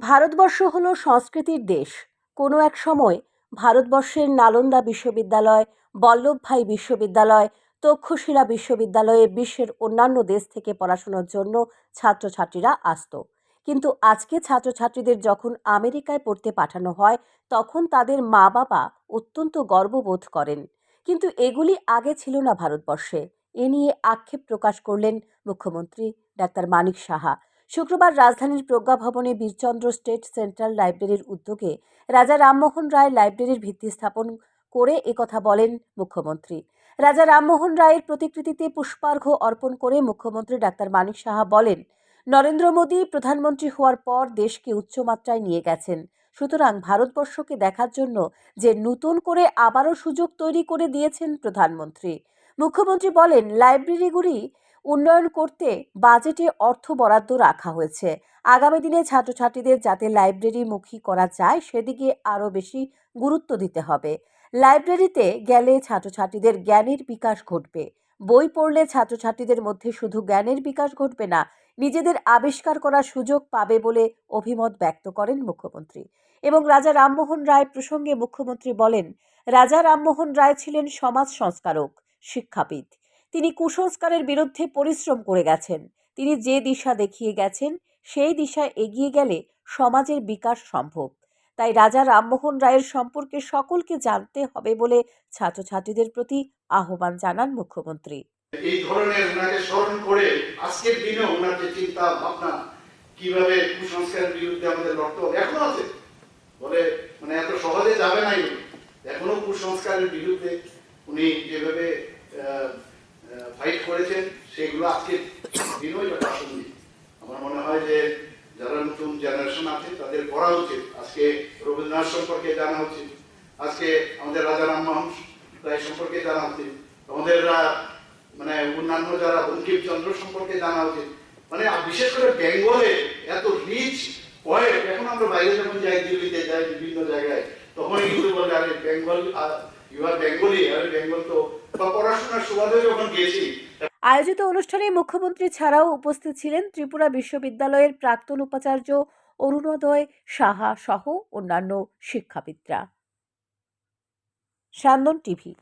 ভারতবর্ষ হল সংস্কৃতির দেশ। কোনো এক সময় ভারতবর্ষের নালন্দা বিশ্ববিদ্যালয়, বল্লভভাই বিশ্ববিদ্যালয়, তক্ষশিলা বিশ্ববিদ্যালয়ে বিশ্বের অন্যান্য দেশ থেকে পড়াশোনার জন্য ছাত্রছাত্রীরা আসত। কিন্তু আজকে ছাত্রছাত্রীদের যখন আমেরিকায় পড়তে পাঠানো হয়, তখন তাদের মা বাবা অত্যন্ত গর্ববোধ করেন। কিন্তু এগুলি আগে ছিল না ভারতবর্ষে। এ নিয়ে আক্ষেপ প্রকাশ করলেন মুখ্যমন্ত্রী ডাক্তার মানিক সাহা। শুক্রবার রাজধানীর প্রজ্ঞা ভবনে বীরচন্দ্র স্টেট সেন্ট্রাল লাইব্রেরির উদ্যোগে রাজা রামমোহন রায় লাইব্রেরির ভিত্তি স্থাপন করে একথা বলেন মুখ্যমন্ত্রী। রাজা রামমোহন রায়ের প্রতিকৃতিতে পুষ্পার্ঘ্য অর্পণ করে মুখ্যমন্ত্রী ডাক্তার মানিক সাহা বলেন, নরেন্দ্র মোদী প্রধানমন্ত্রী হওয়ার পর দেশকে উচ্চমাত্রায় নিয়ে গেছেন। সুতরাং ভারতবর্ষকে দেখার জন্য যে নতুন করে আবারও সুযোগ তৈরি করে দিয়েছেন প্রধানমন্ত্রী। মুখ্যমন্ত্রী বলেন, লাইব্রেরিগুলি উন্নয়ন করতে বাজেটে অর্থ বরাদ্দ রাখা হয়েছে। আগামী দিনে ছাত্রছাত্রীদের যাতে লাইব্রেরিমুখী করা যায়, সেদিকে আরও বেশি গুরুত্ব দিতে হবে। লাইব্রেরিতে গেলে ছাত্রছাত্রীদের জ্ঞানের বিকাশ ঘটবে। বই পড়লে ছাত্রছাত্রীদের মধ্যে শুধু জ্ঞানের বিকাশ ঘটবে না, নিজেদের আবিষ্কার করার সুযোগ পাবে বলে অভিমত ব্যক্ত করেন মুখ্যমন্ত্রী। এবং রাজা রামমোহন রায় প্রসঙ্গে মুখ্যমন্ত্রী বলেন, রাজা রামমোহন রায় ছিলেন সমাজ সংস্কারক, শিক্ষাবিদ। তিনি কুসংস্কারের বিরুদ্ধে পরিশ্রম করে গেছেন। তিনি যে দিশা দেখিয়ে গেছেন, সেই দিশায় এগিয়ে গেলে সমাজের বিকাশ সম্ভব। তাই রাজা রামমোহন রায়ের সম্পর্কে সকলকে জানতে হবে বলে ছাত্রছাত্রীদের প্রতি আহ্বান জানান মুখ্যমন্ত্রী। এই ধরনের ওনাকে স্মরণ করে আজকের দিনে ওনার যে চিন্তা, ভাবনা, কীভাবে কুসংস্কারের বিরুদ্ধে আমাদের লড়তে হবে, এখনও আছে। বলে মানে এত সহজে যাবে নাই এখনও কুসংস্কারের বিরুদ্ধে উনি যেভাবে ফাইট করেছেন, সেগুলো আজকে এটা প্রাসঙ্গিক আমার মনে হয় যে যারা নতুন জেনারেশন আছে, তাদের পড়া উচিত। আজকে রবীন্দ্রনাথ সম্পর্কে জানা উচিত। আজকে আমাদের রাজা রামমোহন রায় সম্পর্কে জানা উচিত। আমাদের মানে অন্যান্য যারা বঙ্কিমচন্দ্র সম্পর্কে জানা উচিত। মানে বিশেষ করে বেঙ্গলে এত রিচ পয়েন্ট এখন আমরা বাইরে যখন যাই, দিল্লিতে যাই, বিভিন্ন জায়গায়, তখনই কিন্তু বলে, আরে, বেঙ্গল ইউ আর বেঙ্গলি আরে, বেঙ্গল তো পড়াশোনার সুবাদে যখন গেছি, আয়োজিত অনুষ্ঠানে মুখ্যমন্ত্রী ছাড়াও উপস্থিত ছিলেন ত্রিপুরা বিশ্ববিদ্যালয়ের প্রাক্তন উপাচার্য অরুণোদয় সাহা সহ অন্যান্য শিক্ষাবিদরা। সান্দন টিভি